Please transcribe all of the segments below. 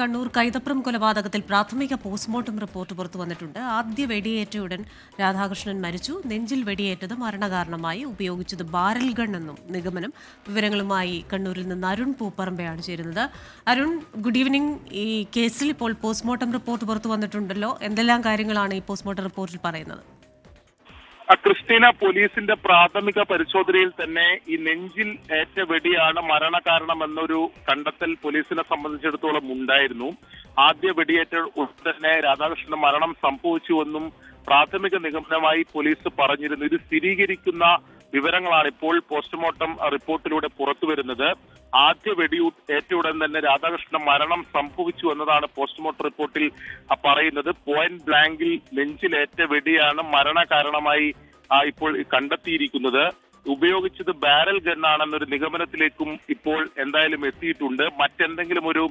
കണ്ണൂർ കൈതപ്രം കൊലപാതകത്തിൽ പ്രാഥമിക postmortem report പുറത്തു വന്നിട്ടുണ്ട്. ആദ്യ വെടിയേറ്റയുടൻ രാധാകൃഷ്ണൻ മരിച്ചു. നെഞ്ചിൽ വെടിയേറ്റത് മരണകാരണമായി. ഉപയോഗിച്ചത് ബാരൽ ഗൺ എന്നും നിഗമനം. വിവരങ്ങളുമായി കണ്ണൂരിൽ നിന്ന് അരുൺ പൂപ്പറമ്പയാണ് ചേരുന്നത്. അരുൺ ഗുഡ് ഈവനിങ് ഈ കേസിൽ ഇപ്പോൾ പോസ്റ്റ്മോർട്ടം റിപ്പോർട്ട് പുറത്തു വന്നിട്ടുണ്ടല്ലോ. എന്തെല്ലാം കാര്യങ്ങളാണ് ഈ പോസ്റ്റ്മോർട്ടം റിപ്പോർട്ടിൽ പറയുന്നത്? ക്രിസ്റ്റീന പോലീസിന്റെ പ്രാഥമിക പരിശോധനയിൽ തന്നെ ഈ നെഞ്ചിൽ ഏറ്റ വെടിയാണ് മരണകാരണം എന്നൊരു കണ്ടെത്തൽ പോലീസിനെ സംബന്ധിച്ചിടത്തോളം ഉണ്ടായിരുന്നു. ആദ്യ വെടിയേറ്റ തന്നെ രാധാകൃഷ്ണന്റെ മരണം സംഭവിച്ചുവെന്നും പ്രാഥമിക നിഗമനമായി പോലീസ് പറഞ്ഞിരുന്നു. ഇത് സ്ഥിരീകരിക്കുന്ന വിവരങ്ങളാണ് ഇപ്പോൾ പോസ്റ്റ്മോർട്ടം റിപ്പോർട്ടിലൂടെ പുറത്തുവരുന്നത്. ആദ്യ വെടി ഏറ്റ ഉടൻ തന്നെ രാധാകൃഷ്ണൻ മരണം സംഭവിച്ചു എന്നതാണ് പോസ്റ്റ്മോർട്ടം റിപ്പോർട്ടിൽ പറയുന്നത്. പോയിന്റ് ബ്ലാങ്കിൽ നെഞ്ചിലേറ്റ വെടിയാണ് മരണകാരണമായി കാരണമായി ഇപ്പോൾ കണ്ടെത്തിയിരിക്കുന്നത്. ഉപയോഗിച്ചത് ബാരൽ ഗണ്ണാണെന്നൊരു നിഗമനത്തിലേക്കും ഇപ്പോൾ എന്തായാലും എത്തിയിട്ടുണ്ട്. മറ്റെന്തെങ്കിലും ഒരു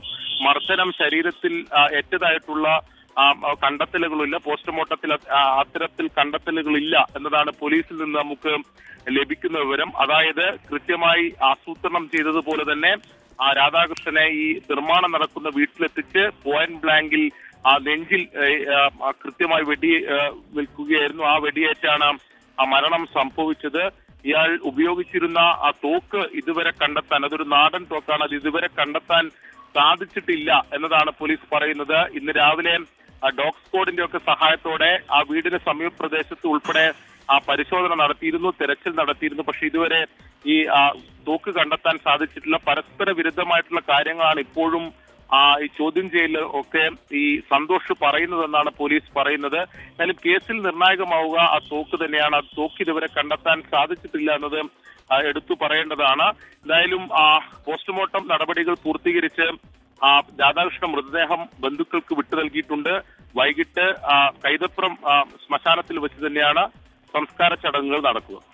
മർദ്ദനം ശരീരത്തിൽ ഏറ്റതായിട്ടുള്ള കണ്ടെത്തലുകളില്ല പോസ്റ്റ്മോർട്ടത്തിൽ അത്തരത്തിൽ കണ്ടെത്തലുകളില്ല എന്നതാണ് പോലീസിൽ നിന്ന് നമുക്ക് ലഭിക്കുന്ന വിവരം. അതായത് കൃത്യമായി ആസൂത്രണം ചെയ്തതുപോലെ തന്നെ ആ രാധാകൃഷ്ണനെ ഈ നിർമ്മാണം നടക്കുന്ന വീട്ടിലെത്തിച്ച് പോയിന്റ് ബ്ലാങ്കിൽ ആ നെഞ്ചിൽ കൃത്യമായി വെടി വിൽക്കുകയായിരുന്നു. ആ വെടിയേറ്റാണ് ആ മരണം സംഭവിച്ചത്. ഇയാൾ ഉപയോഗിച്ചിരുന്ന ആ തോക്ക് ഇതുവരെ കണ്ടെത്താൻ അതൊരു നാടൻ തോക്കാണ് അത് ഇതുവരെ കണ്ടെത്താൻ സാധിച്ചിട്ടില്ല എന്നതാണ് പോലീസ് പറയുന്നത്. ഇന്ന് രാവിലെ ഡോഗ് സ്ക്വാഡിന്റെ ഒക്കെ സഹായത്തോടെ ആ വീടിന് സമീപ പ്രദേശത്ത് ഉൾപ്പെടെ ആ പരിശോധന നടത്തിയിരുന്നു തെരച്ചിൽ നടത്തിയിരുന്നു. പക്ഷെ ഇതുവരെ ഈ തോക്ക് കണ്ടെത്താൻ സാധിച്ചിട്ടില്ല. പരസ്പര വിരുദ്ധമായിട്ടുള്ള കാര്യങ്ങളാണ് ഇപ്പോഴും ആ ഈ ചോദ്യം ചെയ്യൽ ഒക്കെ ഈ സന്തോഷ് പറയുന്നതെന്നാണ് പോലീസ് പറയുന്നത്. എന്നാലും കേസിൽ നിർണായകമാവുക ആ തോക്ക് തന്നെയാണ്. ആ തോക്ക് ഇതുവരെ കണ്ടെത്താൻ സാധിച്ചിട്ടില്ല എന്നത് എടുത്തു പറയേണ്ടതാണ്. എന്തായാലും ആ പോസ്റ്റ്മോർട്ടം നടപടികൾ പൂർത്തീകരിച്ച് രാധാകൃഷ്ണ മൃതദേഹം ബന്ധുക്കൾക്ക് വിട്ടു നൽകിയിട്ടുണ്ട്. വൈകിട്ട് ആ, കൈതപ്രം ആ, ശ്മശാനത്തിൽ വെച്ച് തന്നെയാണ് സംസ്കാര ചടങ്ങുകൾ നടക്കുക.